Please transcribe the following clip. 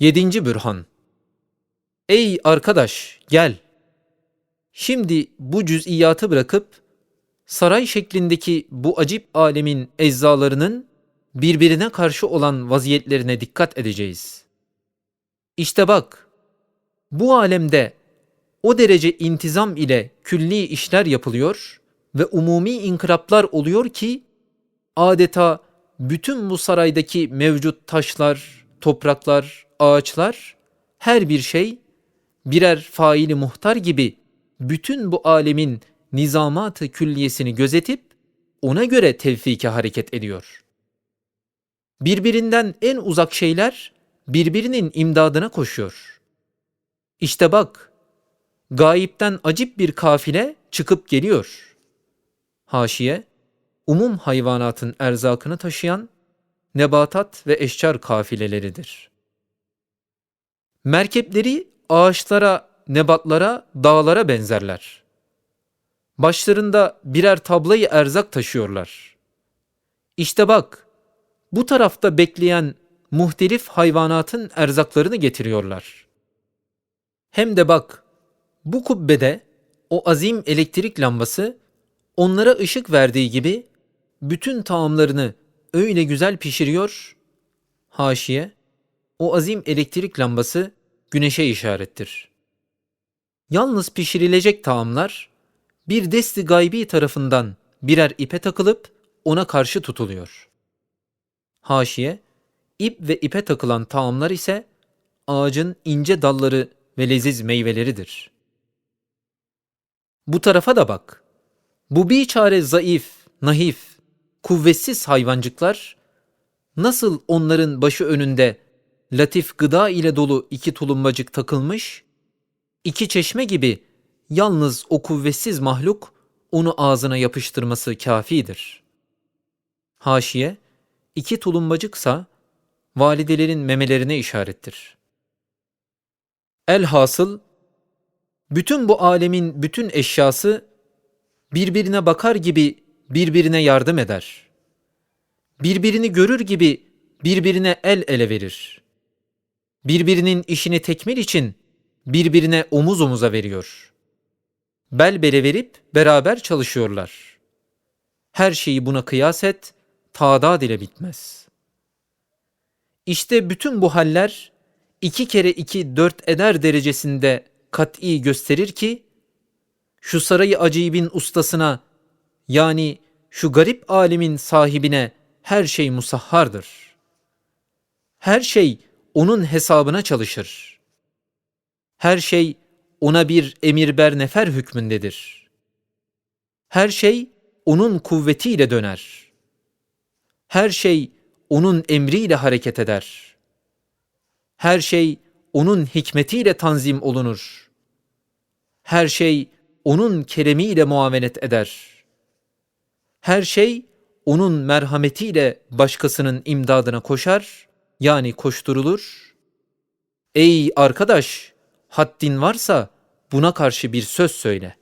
Yedinci Bürhan Ey arkadaş gel. Şimdi bu cüz'iyatı bırakıp saray şeklindeki bu acip alemin eczalarının birbirine karşı olan vaziyetlerine dikkat edeceğiz. İşte bak, bu alemde o derece intizam ile külli işler yapılıyor ve umumi inkılaplar oluyor ki adeta bütün bu saraydaki mevcut taşlar, topraklar, ağaçlar, her bir şey birer faili muhtar gibi bütün bu alemin nizamatı külliyesini gözetip ona göre tevfike hareket ediyor. Birbirinden en uzak şeyler birbirinin imdadına koşuyor. İşte bak, gayipten acip bir kafile çıkıp geliyor. Haşiye, umum hayvanatın erzakını taşıyan nebatat ve eşcar kafileleridir. Merkepleri ağaçlara, nebatlara, dağlara benzerler. Başlarında birer tablayı erzak taşıyorlar. İşte bak, bu tarafta bekleyen muhtelif hayvanatın erzaklarını getiriyorlar. Hem de bak, bu kubbede o azim elektrik lambası onlara ışık verdiği gibi bütün taamlarını öyle güzel pişiriyor. Haşiye, o azim elektrik lambası güneşe işarettir. Yalnız pişirilecek taamlar bir desti gaybi tarafından birer ipe takılıp ona karşı tutuluyor. Haşiye, ip ve ipe takılan taamlar ise ağacın ince dalları ve leziz meyveleridir. Bu tarafa da bak. Bu bir çare zayıf, nahif, kuvvetsiz hayvancıklar nasıl onların başı önünde latif gıda ile dolu iki tulumbacık takılmış, iki çeşme gibi yalnız o kuvvetsiz mahluk onu ağzına yapıştırması kafidir. Haşiye, iki tulumbacıksa validelerin memelerine işarettir. Elhasıl, bütün bu alemin bütün eşyası birbirine bakar gibi birbirine yardım eder. Birbirini görür gibi birbirine el ele verir. Birbirinin işini tekmil için birbirine omuz omuza veriyor. Bel bele verip beraber çalışıyorlar. Her şeyi buna kıyas et, tadat ile bitmez. İşte bütün bu haller iki kere iki dört eder derecesinde kat'i gösterir ki, şu sarayı acibin ustasına yani şu garip alemin sahibine her şey musahhardır. Her şey onun hesabına çalışır. Her şey ona bir emirber nefer hükmündedir. Her şey onun kuvvetiyle döner. Her şey onun emriyle hareket eder. Her şey onun hikmetiyle tanzim olunur. Her şey onun keremiyle muamelet eder. Her şey onun merhametiyle başkasının imdadına koşar, yani koşturulur. Ey arkadaş, haddin varsa buna karşı bir söz söyle.